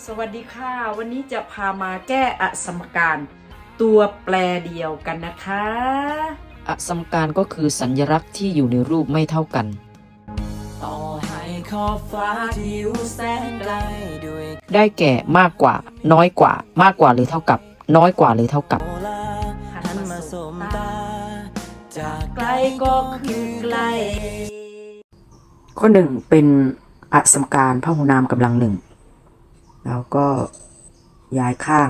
สวัสดีค่ะ วันนี้จะพามาแก้อสมการ ตัวแปรเดียวกันนะคะ อสมการก็คือสัญลักษณ์ที่อยู่ในรูปไม่เท่ากัน ต่อให้ขอบฟ้าที่อยู่แสนไกลด้วยได้แก่มากกว่า น้อยกว่า มากกว่าหรือเท่ากับ น้อยกว่าหรือเท่ากับโอลาหันมาสมตา จากไกลก็คือไกล ข้อหนึ่งเป็นอสมการพหุนามกำลังหนึ่ง แล้วก็ย้ายข้าง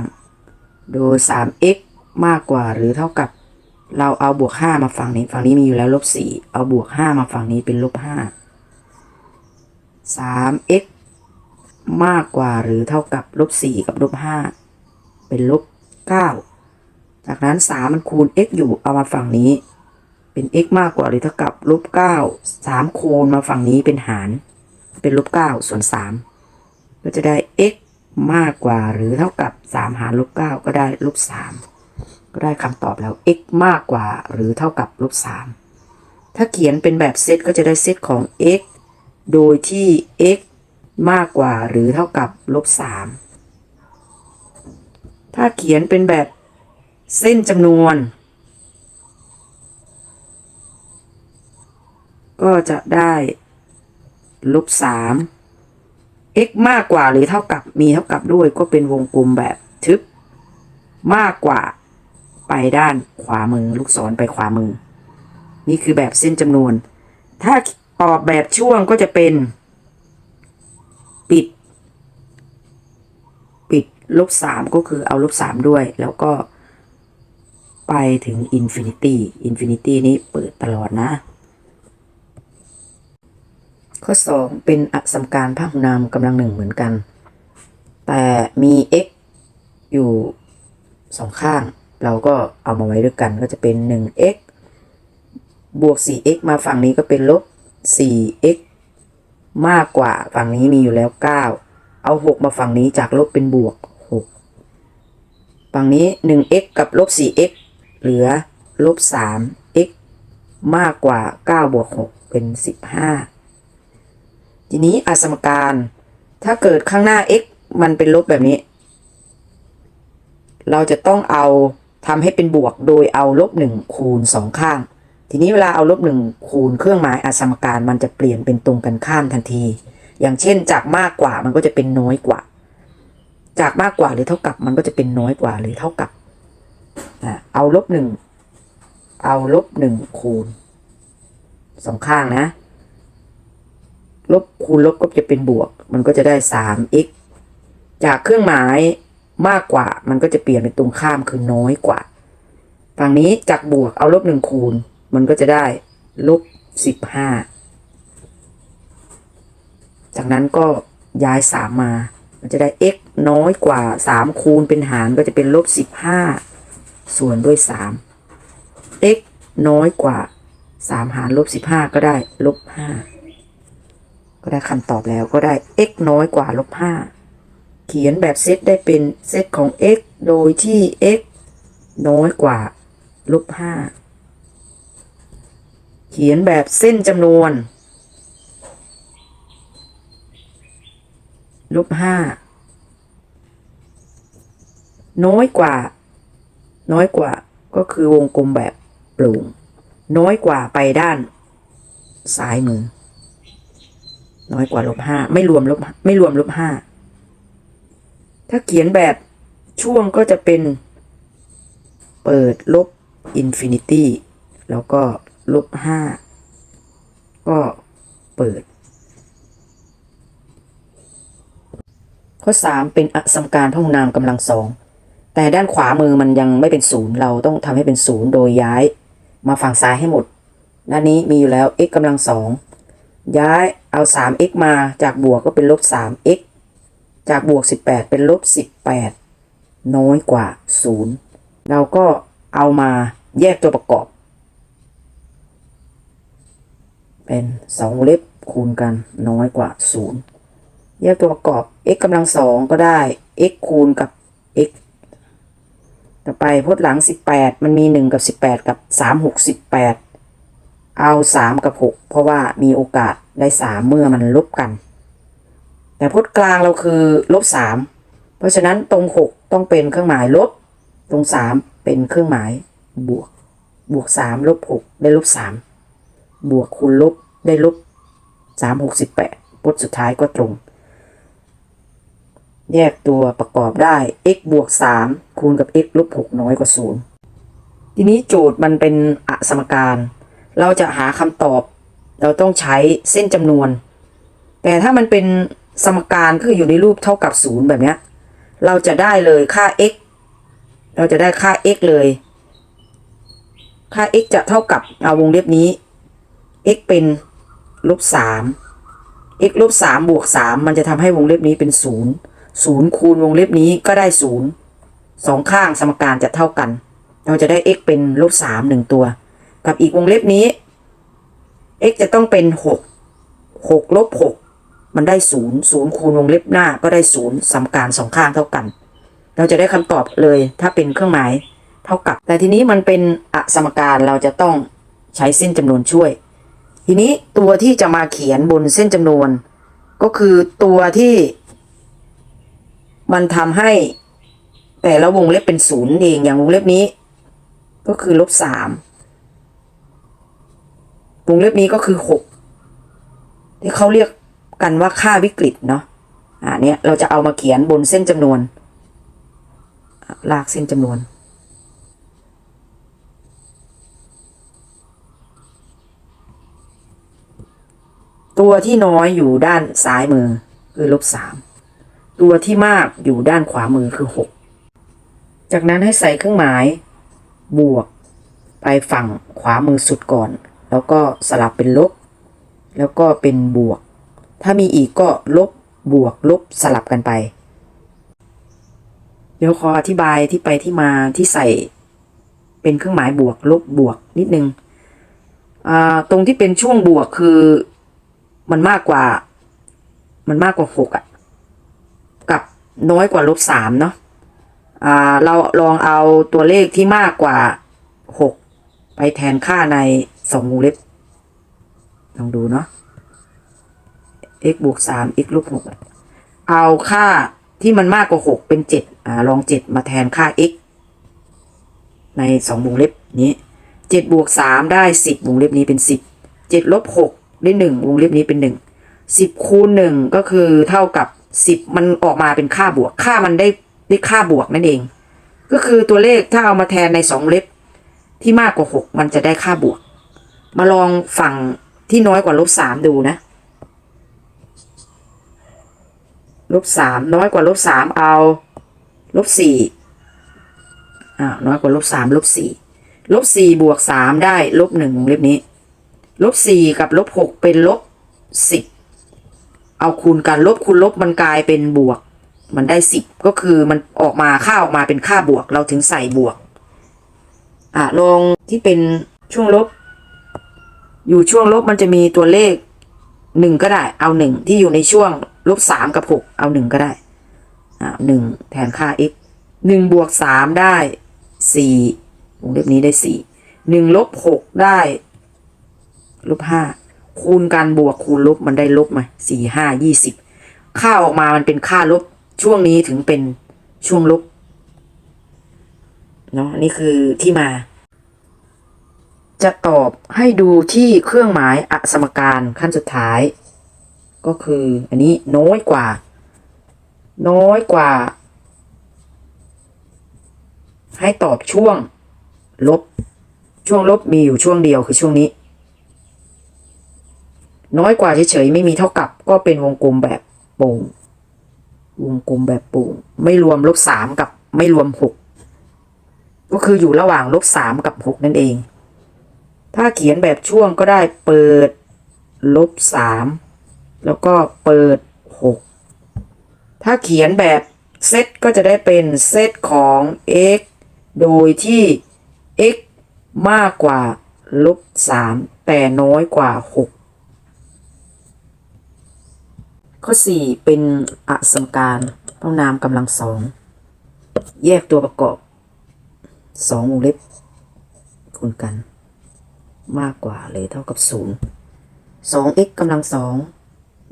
โดย 3x มากกว่าหรือเท่ากับ เราเอาบวก 5 มาฝั่งนี้ ฝั่งนี้มีอยู่แล้วลบ 4 เอาบวก 5 มาฝั่งนี้เป็นลบ 5 3x มากกว่าหรือเท่ากับลบ 4 กับลบ 5 เป็นลบ 9 จากนั้น 3 มันคูณ x อยู่เอามาฝั่งนี้ เป็น x มากกว่าหรือเท่ากับลบ 9 3 คูณมาฝั่งนี้เป็นหาร เป็นลบ 9 ส่วน 3 ก็จะได้ x มากกว่าหรือเท่ากับ 3 หารลบ 9 ก็ได้ลบ 3 ก็ได้คำตอบแล้ว x มากกว่าหรือเท่ากับลบ 3 ถ้าเขียนเป็นแบบเซตก็จะได้เซตของ x โดยที่ x มากกว่าหรือเท่ากับลบ 3 ถ้าเขียนเป็นแบบเส้นจำนวน ก็จะได้ลบสาม x มากกว่าหรือเท่ากับมีเท่ากับด้วยก็เป็นวงกลมแบบทึบมากกว่าไปด้านขวามือลูกศรไปขวามือ นี่คือแบบเส้นจำนวน ถ้าตอบแบบช่วงก็จะเป็น ปิด ปิดลบสามก็คือเอาลบสามด้วย แล้วก็ไปถึงอินฟินิตี้อินฟินิตี้นี้เปิดตลอดนะ ข้อ 2 เป็นอสมการพหุนามกำลังหนึ่งเหมือนกัน แต่มี x อยู่สองข้าง เราก็เอามาไว้ด้วยกันก็จะเป็น 1x บวก 4x มาฝั่งนี้ก็เป็นลบ 4x มากกว่าฝั่งนี้มีอยู่แล้ว 9 เอา 6 มาฝั่งนี้จากลบเป็นบวก 6 ฝั่งนี้ 1x กับลบ 4x เหลือลบ 3x มากกว่า 9 บวก 6 เป็น 15 ทีนี้อสมการ ถ้าเกิดข้างหน้า x มันเป็นลบแบบนี้ เราจะต้องเอาทำให้เป็นบวกโดยเอาลบหนึ่งคูณสองข้าง ทีนี้เวลาเอาลบหนึ่งคูณเครื่องหมายอสมการมันจะเปลี่ยนเป็นตรงกันข้ามทันที อย่างเช่นจากมากกว่ามันก็จะเป็นน้อยกว่า จากมากกว่าหรือเท่ากับมันก็จะเป็นน้อยกว่าหรือเท่ากับเอาลบหนึ่งเอาลบหนึ่งคูณสองข้างนะ ลบคูณลบก็จะเป็นบวก มันก็จะได้ 3x จากเครื่องหมายมากกว่า มันก็จะเปลี่ยนเป็นตรงข้ามคือน้อยกว่า ฝั่งนี้จากบวกเอาลบหนึ่งคูณ มันก็จะได้ลบสิบห้าจากนั้นก็ย้ายสามมา มันจะได้ x น้อยกว่าสามคูณเป็นหารก็จะเป็นลบสิบห้าส่วนด้วยสาม x น้อยกว่าสามหารลบสิบห้าก็ได้ลบห้า ก็ได้คำตอบแล้วก็ได้ x น้อยกว่าลบ5เขียนแบบเซตได้เป็นเซตของ x โดยที่ x น้อยกว่าลบ5เขียนแบบเส้นจำนวนลบ5น้อยกว่า น้อยกว่าก็คือวงกลมแบบปรุงน้อยกว่าไปด้าน ซ้ายมือ น้อยกว่าลบห้าไม่รวมลบไม่รวมลบห้าถ้าเขียนแบบช่วงก็จะเป็น เปิดลบอินฟินิตี้แล้วก็ลบห้าก็เปิด ข้อ3เป็นอสมการพหุนามกำลังสองแต่ด้านขวามือมันยังไม่เป็นศูนย์เราต้องทำให้เป็นศูนย์โดยย้ายมาฝั่งซ้ายให้หมด ด้านนี้มีอยู่แล้ว x กำลังสองย้าย เอา 3x มาจากบวกก็เป็นลบ 3x จากบวก 18 เป็นลบ 18 น้อยกว่า 0 เราก็เอามาแยกตัวประกอบ เป็น2วงเล็บคูณกันน้อยกว่า 0 แยกตัวประกอบ x กำลังสองก็ได้ x คูณกับ x ต่อไปพจน์หลัง 18 มันมี 1 กับ 18 กับ 3 6 18 เอา 3 กับ 6 เพราะว่ามีโอกาส ได้3เมื่อมันลบกัน แต่พจน์กลางเราคือลบ3เพราะฉะนั้นตรงหกต้องเป็นเครื่องหมายลบ ตรงสามเป็นเครื่องหมายบวก บวกสามลบหกได้ลบสามบวกคูณลบได้ลบสามหกสิบแปดพจน์สุดท้ายก็ตรง แยกตัวประกอบได้ x บวกสามคูณกับ x ลบหกน้อยกว่าศูนย์ทีนี้โจทย์มันเป็นอสมการ เราจะหาคำตอบ เราต้องใช้เส้นจำนวน แต่ถ้ามันเป็นสมการคืออยู่ในรูปเท่ากับศูนย์แบบนี้เราจะได้เลยค่า x เราจะได้ค่า x เลย ค่า x จะเท่ากับเอาวงเล็บนี้ x เป็นลบสาม x ลบสามบวกสามมันจะทำให้วงเล็บนี้เป็นศูนย์ศูนย์คูณวงเล็บนี้ก็ได้ศูนย์สองข้างสมการจะเท่ากัน เราจะได้ x เป็นลบสามหนึ่งตัว กับอีกวงเล็บนี้ x จะต้องเป็นหกหกลบหกมันได้ศูนย์ศูนย์คูณวงเล็บหน้าก็ได้ศูนย์สมการสองข้างเท่ากัน เราจะได้คำตอบเลยถ้าเป็นเครื่องหมายเท่ากับ แต่ทีนี้มันเป็นอสมการเราจะต้องใช้เส้นจำนวนช่วย ทีนี้ตัวที่จะมาเขียนบนเส้นจำนวน ก็คือตัวที่มันทำให้แต่ละวงเล็บเป็นศูนย์เองอย่างวงเล็บนี้ ก็คือลบสาม วงเล็บนี้ก็คือหกที่เขาเรียกกันว่าค่าวิกฤตเนาะอ่าเนี่ยเราจะเอามาเขียนบนเส้นจำนวน ลากเส้นจำนวน ตัวที่น้อยอยู่ด้านซ้ายมือคือลบสามตัวที่มากอยู่ด้านขวามือคือหกจากนั้นให้ใส่เครื่องหมายบวกไปฝั่งขวามือสุดก่อน แล้วก็สลับเป็นลบ แล้วก็เป็นบวก ถ้ามีอีกก็ลบบวกลบสลับกันไป เดี๋ยวขออธิบายที่ไปที่มาที่ใส่เป็นเครื่องหมายบวกลบบวกนิดนึงตรงที่เป็นช่วงบวกคือมันมากกว่า มันมากกว่าหกอะกับน้อยกว่าลบสามเนาะเราลองเอาตัวเลขที่มากกว่าหกไปแทนค่าใน สองวงเล็บลองดูเนาะ x บวกสาม x ลบหกเอาค่าที่มันมากกว่าหกเป็นเจ็ดอ่าลองเจ็ดมาแทนค่า x ในสองวงเล็บนี้เจ็ดบวกสามได้สิบวงเล็บนี้เป็นสิบเจ็ดลบหกได้หนึ่งวงเล็บนี้เป็นหนึ่งสิบคูณหนึ่งก็คือเท่ากับสิบมันออกมาเป็นค่าบวก ค่ามันได้ได้ค่าบวกนั่นเอง ก็คือตัวเลขถ้าเอามาแทนในสองเล็บที่มากกว่าหกมันจะได้ค่าบวก มาลองฝั่งที่น้อยกว่าลบสามดูนะ ลบสามน้อยกว่าลบสามเอา ลบสี่อ่าน้อยกว่าลบสามลบสี่ลบสี่บวกสามได้ลบหนึ่งวงเล็บนี้ ลบสี่กับลบหกเป็นลบสิบเอาคูณกันลบคูณลบมันกลายเป็นบวก มันได้สิบก็คือมันออกมาค่าออกมาเป็นค่าบวกเราถึงใส่บวกอะลองที่เป็นช่วงลบ อยู่ช่วงลบมันจะมีตัวเลขหนึ่งก็ได้ เอาหนึ่งที่อยู่ในช่วงลบสามกับหกเอาหนึ่งก็ได้อ่าหนึ่งแทนค่า x หนึ่งบวกสามได้สี่วงเล็บนี้ได้สี่หนึ่งลบหกได้ลบห้าคูณกันบวกคูณลบมันได้ลบมาสี่ห้ายี่สิบค่าออกมามันเป็นค่าลบช่วงนี้ถึงเป็นช่วงลบเนาะนี่คือที่มา จะตอบให้ดูที่เครื่องหมายอสมการขั้นสุดท้าย ก็คืออันนี้น้อยกว่า น้อยกว่า ให้ตอบช่วงลบ ช่วงลบมีอยู่ช่วงเดียวคือช่วงนี้ น้อยกว่าเฉยๆไม่มีเท่ากับ ก็เป็นวงกลมแบบโป่งวงกลมแบบโป่งไม่รวมลบสามกับไม่รวมหกก็คืออยู่ระหว่างลบสามกับหกนั่นเอง ถ้าเขียนแบบช่วงก็ได้เปิด ลบสามแล้วก็เปิดหกถ้าเขียนแบบเซตก็จะได้เป็นเซตของ x โดยที่ x มากกว่าลบสามแต่น้อยกว่าหกข้อสี่เป็นอสมการต้องนามกำลังสองแยกตัวประกอบสองวงเล็บคูณกัน มากกว่าเลยเท่ากับศูนย์สอง x กำลังสอง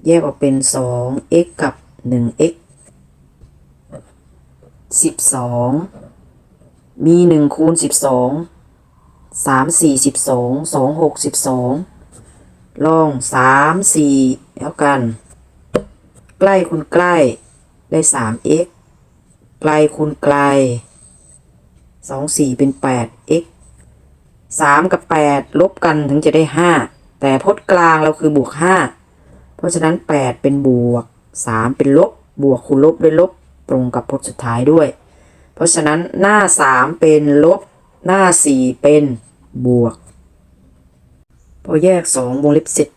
แยกออกเป็นสอง x กับหนึ่ง x สิบสองมีหนึ่งคูณสิบสองสามสี่สิบสองสองหกสิบสองลองสามสี่แล้วกัน ใกล้คูณใกล้ได้สาม x ไกลคูณไกลสองสี่เป็นแปด x สามกับแปดลบกันถึงจะได้ห้าแต่พจน์กลางเราคือบวกห้าเพราะฉะนั้นแปดเป็นบวกสามเป็นลบบวกคูณลบด้วยลบตรงกับพจน์สุดท้ายด้วย เพราะฉะนั้นหน้าสามเป็นลบ หน้าสี่เป็นบวก พอแยกสองวงเล็บเสร็จ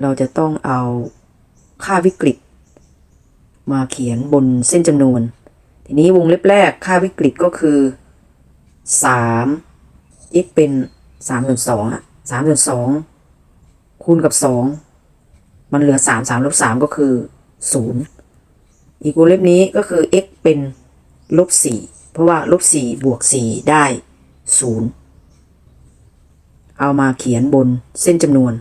เราจะต้องเอาค่าวิกฤต มาเขียนบนเส้นจำนวน ทีนี้วงเล็บแรกค่าวิกฤตก็คือ 3 x เป็น3ส่วน2อะ3ส่วน2คูณกับ2มันเหลือ3 3ลบ3ก็คือ0อีกวงเล็บนี้ก็คือ x เป็นลบ4เพราะว่าลบ4บวก4ได้0เอามาเขียนบนเส้นจำนวน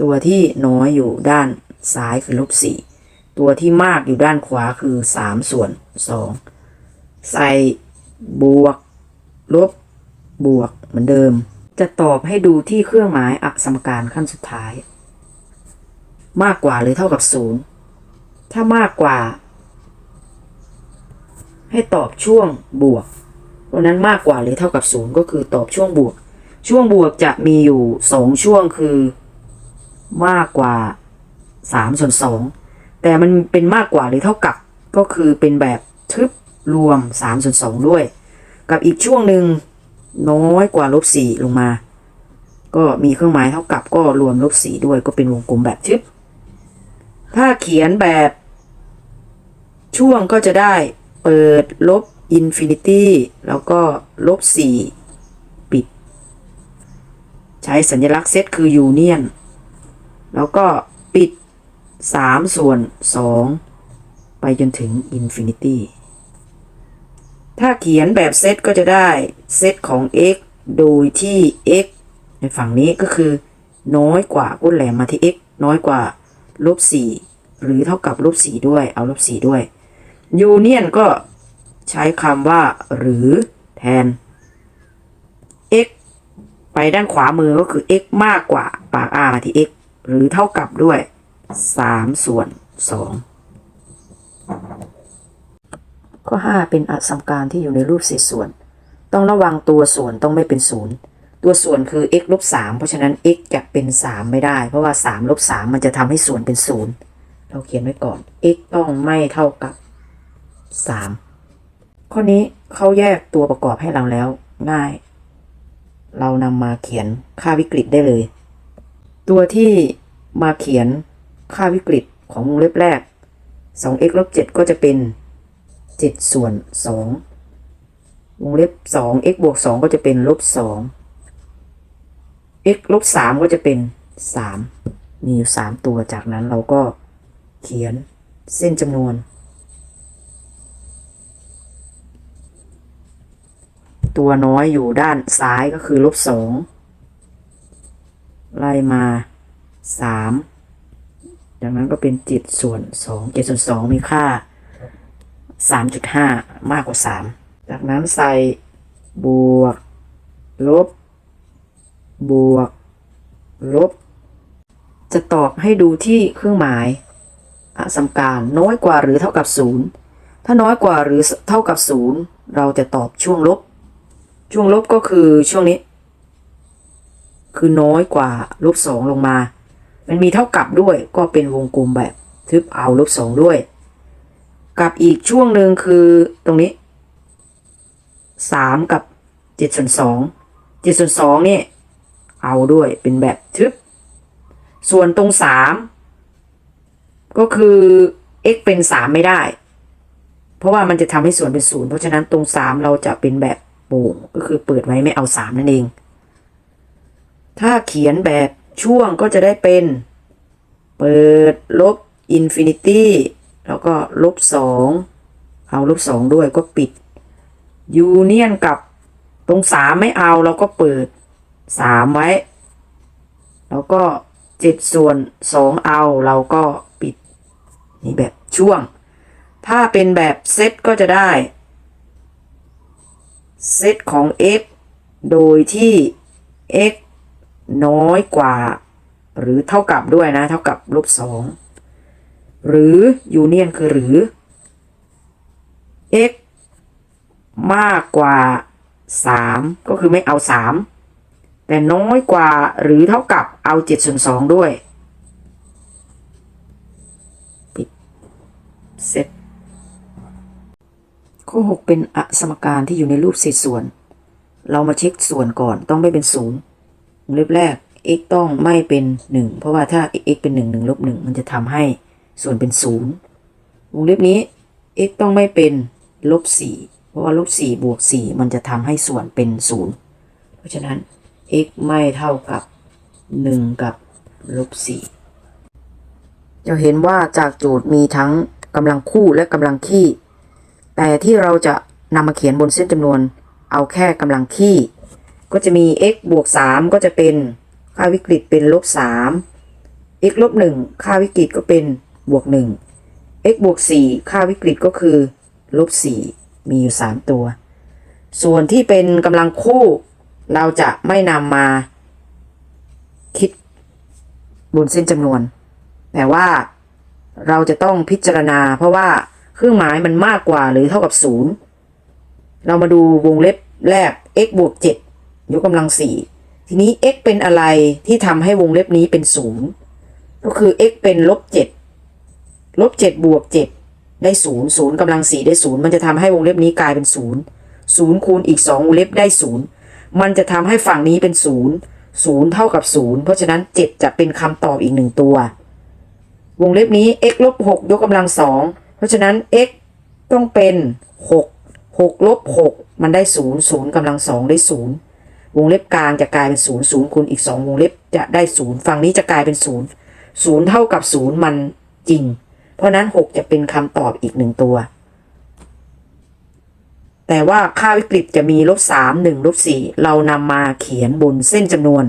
ตัวที่น้อยอยู่ด้านซ้ายคือลบสี่ตัวที่มากอยู่ด้านขวาคือสามส่วนสองใส่ บวก ลบ บวก เหมือนเดิม จะตอบให้ดูที่เครื่องหมายอักษมการขั้นสุดท้าย มากกว่าหรือเท่ากับศูนย์ถ้ามากกว่า ให้ตอบช่วงบวกเพราะนั้นมากกว่าหรือเท่ากับศูนย์ก็คือตอบช่วงบวก ช่วงบวกจะมีอยู่สองช่วงคือ มากกว่า3ส่วน2แต่มันเป็นมากกว่าหรือเท่ากับ ก็คือเป็นแบบทึบ รวม3ส่วน2ด้วย กับอีกช่วงหนึ่งน้อยกว่าลบ4ลงมา ก็มีเครื่องหมายเท่ากับก็รวมลบ4ด้วยก็เป็นวงกลมแบบทึบ ถ้าเขียนแบบช่วงก็จะได้เปิดลบอินฟินิตี้แล้วก็ลบ4ปิด ใช้สัญลักษณ์เซตคือยูเนียนแล้วก็ปิด 3 ส่วน 2 ไปจนถึงอินฟินิตี้ ถ้าเขียนแบบเซตก็จะได้เซตของ x โดยที่ x ในฝั่งนี้ก็คือ น้อยกว่าก้นแหลมมาที่ x น้อยกว่าลบ4หรือเท่ากับลบ4ด้วย เอาลบ4ด้วยยูเนียนก็ใช้คำว่า หรือแทน x ไปด้านขวามือก็คือ x มากกว่าปาก r มาที่ x หรือเท่ากับด้วย 3 ส่วน 2 ข้อ 5 เป็นอสมการที่อยู่ในรูปเศษส่วน ต้องระวังตัวส่วนต้องไม่เป็นศูนย์ตัวส่วนคือ x ลบ3เพราะฉะนั้น x จะเป็น 3 ไม่ได้ เพราะว่า3ลบ3มันจะทำให้ส่วนเป็น0เราเขียนไว้ก่อน x ต้องไม่เท่ากับ 3 ข้อนี้เขาแยกตัวประกอบให้เราแล้วง่าย เรานำมาเขียนค่าวิกฤตได้เลย ตัวที่มาเขียนค่าวิกฤตของวงเล็บแรก 2x ลบ7ก็จะเป็น 7ส่วน2วงเล็บ 2x บวก2ก็จะเป็นลบ2 x ลบ3ก็จะเป็น3มีอยู่3ตัวจากนั้นเราก็เขียนเส้นจำนวน ตัวน้อยอยู่ด้านซ้ายก็คือลบ2ไล่มา3ดังนั้นก็เป็น7ส่วน2 7ส่วน2มีค่า 3.5 มากกว่า 3 จากนั้นใส่บวก ลบ บวก ลบ จะตอบให้ดูที่เครื่องหมายอสมการน้อยกว่าหรือเท่ากับ 0 ถ้าน้อยกว่าหรือเท่ากับ 0 เราจะตอบช่วงลบ ช่วงลบก็คือช่วงนี้ คือน้อยกว่าลบสองลงมา มันมีเท่ากับด้วยก็เป็นวงกลมแบบทึบเอาลบสองด้วย กับอีกช่วงหนึ่งคือตรงนี้สามกับเจ็ดส่วนสองเจ็ดส่วนสองนี่เอาด้วยเป็นแบบทึบ ส่วนตรงสามก็คือ x เป็นสามไม่ได้ เพราะว่ามันจะทำให้ส่วนเป็นศูนย์เพราะฉะนั้นตรงสามเราจะเป็นแบบโป่งก็คือเปิดไว้ไม่เอาสามนั่นเอง ถ้าเขียนแบบช่วงก็จะได้เป็น เปิดลบอินฟินิตี้ แล้วก็ลบสองเอาลบสองด้วยก็ปิดยูเนียนกับตรงสามไม่เอาเราก็เปิดสามไว้ แล้วก็เจ็ดส่วนสองเอาเราก็ปิด นี่แบบช่วง ถ้าเป็นแบบเซตก็จะได้ เซตของ x โดยที่ x น้อยกว่า หรือเท่ากับด้วยนะ เท่ากับลบสอง หรือยูเนียนคือหรือ x มากกว่า 3 ก็คือไม่เอา 3 แต่น้อยกว่าหรือเท่ากับเอา7ส่วน2ด้วยปิดเสร็จข้อ 6 เป็นอสมการที่อยู่ในรูปเศษส่วน เรามาเช็คส่วนก่อนต้องไม่เป็นศูนย์วงเล็บแรก x ต้องไม่เป็น 1 เพราะว่าถ้า x เป็น 1 1ลบ1มันจะทำให้ ส่วนเป็น0วงเล็บนี้ x ต้องไม่เป็นลบ4เพราะว่าลบ4บวก4มันจะทำให้ส่วนเป็น0เพราะฉะนั้น x ไม่เท่ากับ1กับลบ4จะเห็นว่าจากโจทย์มีทั้งกำลังคู่และกำลังคี่แต่ที่เราจะนำมาเขียนบนเส้นจำนวน เอาแค่กำลังคี่ก็จะมี x บวก 3 ก็จะเป็นค่าวิกฤตเป็นลบ3 x ลบ1ค่าวิกฤตก็เป็น บวก1 x บวก4ค่าวิกฤตก็คือลบ4มีอยู่ 3 ตัว ส่วนที่เป็นกำลังคู่เราจะไม่นำมาคิดบนเส้นจำนวน แต่ว่าเราจะต้องพิจารณา เพราะว่าเครื่องหมายมันมากกว่าหรือเท่ากับ 0 เรามาดูวงเล็บแรก x บวก7ยกกำลัง 4 ทีนี้ x เป็นอะไรที่ทำให้วงเล็บนี้เป็น 0 ก็คือ x เป็นลบ7 ลบ7บวก7ได้0 0กำลัง4ได้0มันจะทำให้วงเล็บนี้กลายเป็น0 0คูณอีก2วงเล็บได้0มันจะทำให้ฝั่งนี้เป็น0 0เท่ากับ0เพราะฉะนั้น7จะเป็นคำตอบอีกหนึ่งตัว วงเล็บนี้ x ลบ6ยกกำลัง2เพราะฉะนั้น x ต้องเป็น6 6ลบ6มันได้0 0กำลัง2ได้0วงเล็บกลางจะกลายเป็น0 0คูณอีก2วงเล็บจะได้0ฝั่งนี้จะกลายเป็น0 0เท่ากับ0มันจริง เพราะนั้น6จะเป็นคำตอบอีกหนึ่งตัว แต่ว่าค่าวิกฤตจะมีลบ3 1ลบ4เรานำมาเขียนบนเส้นจำนวน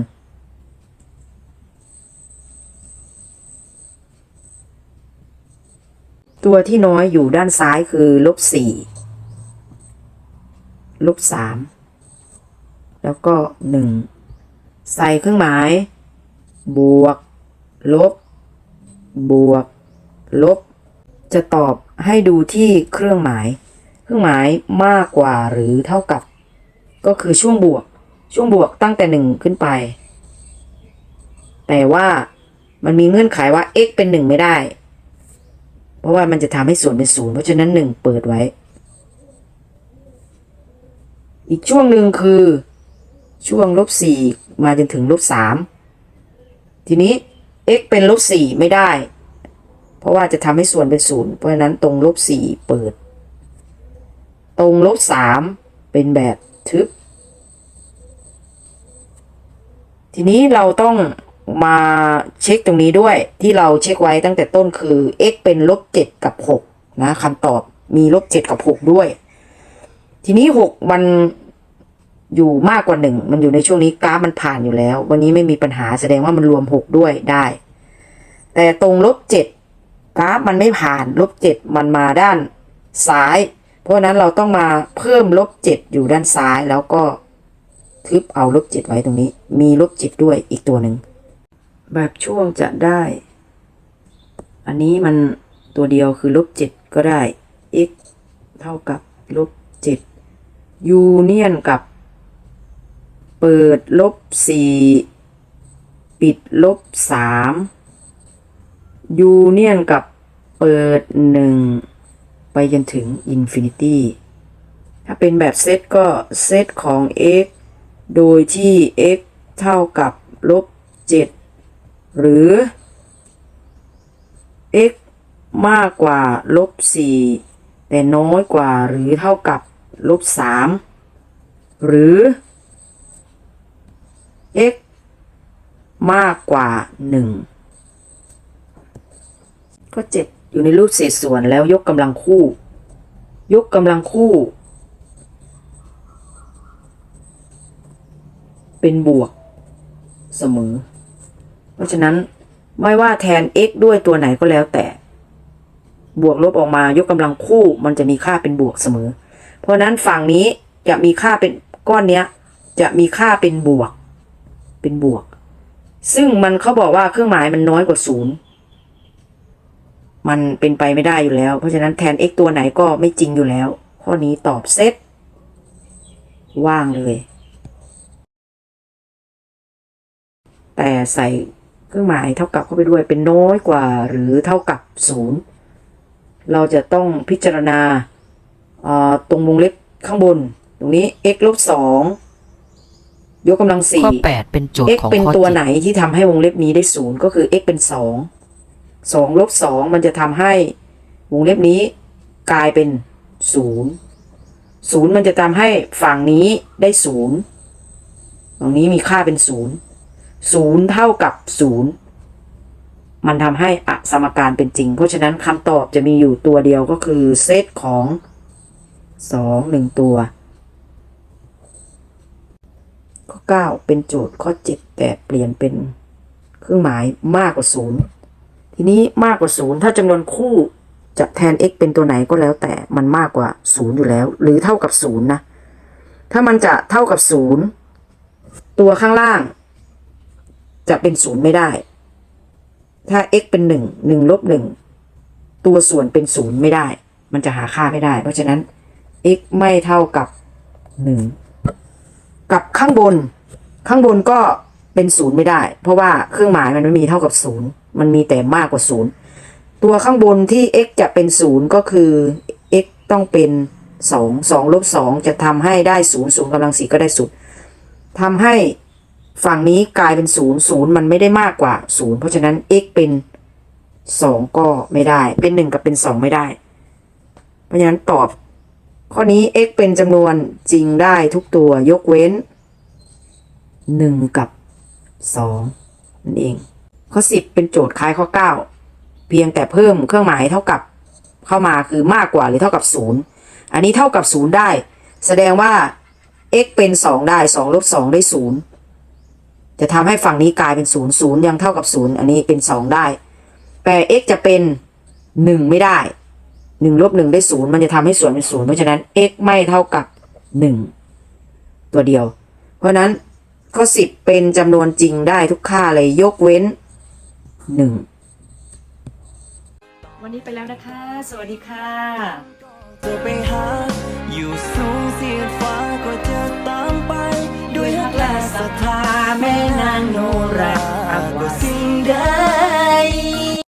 ตัวที่น้อยอยู่ด้านซ้ายคือลบ4ลบ3แล้วก็1ใส่เครื่องหมาย บวก ลบ บวก ลบ จะตอบให้ดูที่เครื่องหมาย เครื่องหมายมากกว่าหรือเท่ากับ ก็คือช่วงบวก ช่วงบวกตั้งแต่1ขึ้นไป แต่ว่ามันมีเงื่อนไขว่า x เป็น1ไม่ได้ เพราะว่ามันจะทำให้ส่วนเป็นศูนย์เพราะฉะนั้น1เปิดไว้ อีกช่วงหนึ่งคือช่วงลบ4มาจนถึงลบ3ทีนี้ x เป็นลบ4ไม่ได้ เพราะว่าจะทำให้ส่วนเป็นศูนย์เพราะฉะนั้นตรงลบ4เปิด ตรงลบ3เป็นแบบทึบ ทีนี้เราต้องมาเช็คตรงนี้ด้วยที่เราเช็คไว้ตั้งแต่ต้นคือ x เป็นลบ7กับ6นะคำตอบมีลบ7กับ6ด้วย ทีนี้6มันอยู่มากกว่า1มันอยู่ในช่วงนี้กราฟมันผ่านอยู่แล้ว วันนี้ไม่มีปัญหาแสดงว่ามันรวม6ด้วยได้ แต่ตรงลบ7 กราฟมันไม่ผ่านลบ7มันมาด้านซ้าย เพราะนั้นเราต้องมาเพิ่มลบ7อยู่ด้านซ้ายแล้วก็ทึบเอาลบ7ไว้ตรงนี้ มีลบ7ด้วยอีกตัวหนึ่ง แบบช่วงจะได้ อันนี้มันตัวเดียวคือลบเจ็ดก็ได้ x เท่ากับลบเจ็ดยูเนียนกับ เปิดลบสี่ปิดลบสาม ยูเนียนกับเปิดหนึ่งไปจนถึงอินฟินิตี้ถ้าเป็นแบบเซตก็เซตของ x โดยที่ x เท่ากับลบเจ็ดหรือ x มากกว่าลบ 4 แต่น้อยกว่าหรือเท่ากับลบ 3 หรือ x มากกว่า 1 ก็7อยู่ในรูปเศษส่วนแล้วยกกำลังคู่ ยกกำลังคู่ เป็นบวก เสมอ เพราะฉะนั้นไม่ว่าแทน x ด้วยตัวไหนก็แล้วแต่ บวกลบออกมายกกำลังคู่มันจะมีค่าเป็นบวกเสมอ เพราะฉะนั้นฝั่งนี้จะมีค่าเป็นก้อนเนี้ย จะมีค่าเป็นบวก เป็นบวก ซึ่งมันเขาบอกว่าเครื่องหมายมันน้อยกว่าศูนย์ มันเป็นไปไม่ได้อยู่แล้ว เพราะฉะนั้นแทน x ตัวไหนก็ไม่จริงอยู่แล้ว ข้อนี้ตอบเซตว่างเลย แต่ใส่เครื่องหมายเท่ากับเข้าไปด้วยเป็นน้อยกว่าหรือเท่ากับศูนย์เราจะต้องพิจารณาเอ่อตรงวงเล็บข้างบน ตรงนี้ x ลบสองยกกำลังสี่ข้อ8เป็นโจท x ย์ของเป็นข้อตัว7ไหนที่ทำให้วงเล็บนี้ได้ศูนย์ก็คือ x เป็นสอง สองลบสองมันจะทำให้วงเล็บนี้กลายเป็นศูนย์ศูนย์มันจะทำให้ฝั่งนี้ได้ศูนย์ฝั่งนี้มีค่าเป็นศูนย์ศูนย์เท่ากับศูนย์มันทำให้อสมการเป็นจริง เพราะฉะนั้นคำตอบจะมีอยู่ตัวเดียวก็คือเซตของสองหนึ่งตัวข้อ9เป็นโจทย์ข้อ 7 แต่เปลี่ยนเป็นเครื่องหมายมากกว่า 0 ทีนี้มากกว่า 0 ถ้าจำนวนคู่จะแทน x เป็นตัวไหนก็แล้วแต่มันมากกว่า 0 อยู่แล้ว หรือเท่ากับ 0 นะ ถ้ามันจะเท่ากับ 0 ตัวข้างล่าง จะเป็น 0 ไม่ได้ ถ้า x เป็น 1 1ลบ1ตัวส่วนเป็น 0 ไม่ได้ มันจะหาค่าไม่ได้ เพราะฉะนั้น x ไม่เท่ากับ 1 กับข้างบน ข้างบนก็เป็นศูนย์ไม่ได้ เพราะว่าเครื่องหมายมันไม่มีเท่ากับศูนย์ มันมีแต่มากกว่าศูนย์ตัวข้างบนที่ x จะเป็นศูนย์ก็คือ x ต้องเป็นสองสองลบสองจะทำให้ได้ศูนย์ศูนย์กำลังสี่ก็ได้ศูนย์ทำให้ฝั่งนี้กลายเป็นศูนย์ศูนย์มันไม่ได้มากกว่าศูนย์เพราะฉะนั้น x เป็นสองก็ไม่ได้ เป็นหนึ่งกับเป็นสองไม่ได้ เพราะฉะนั้นตอบ ข้อนี้ x เป็นจำนวนจริงได้ทุกตัวยกเว้น1กับ2นั่นเอง ข้อ10เป็นโจทย์คล้ายข้อ9เพียงแต่เพิ่มเครื่องหมายเท่ากับเข้ามาคือมากกว่าหรือเท่ากับ0อันนี้เท่ากับ0ได้ แสดงว่า x เป็น2ได้2ลบ2ได้0จะทำให้ฝั่งนี้กลายเป็น0 0ยังเท่ากับ0อันนี้เป็น2ได้ แต่ x จะเป็น1ไม่ได้หนึ่งลบหนึ่งได้ศูนย์มันจะทำให้ส่วนเป็นศูนย์เพราะฉะนั้น x ไม่เท่ากับหนึ่งตัวเดียว เพราะฉะนั้นข้อสิบเป็นจำนวนจริงได้ทุกค่าเลยยกเว้น หนึ่งวันนี้ไปแล้วนะคะ สวัสดีค่ะจะไปหาอยู่สูงเสียดฟ้าก็จะตามไป ด้วยฮักและศรัทธาแม่นางโนราอาวาสิ่งใด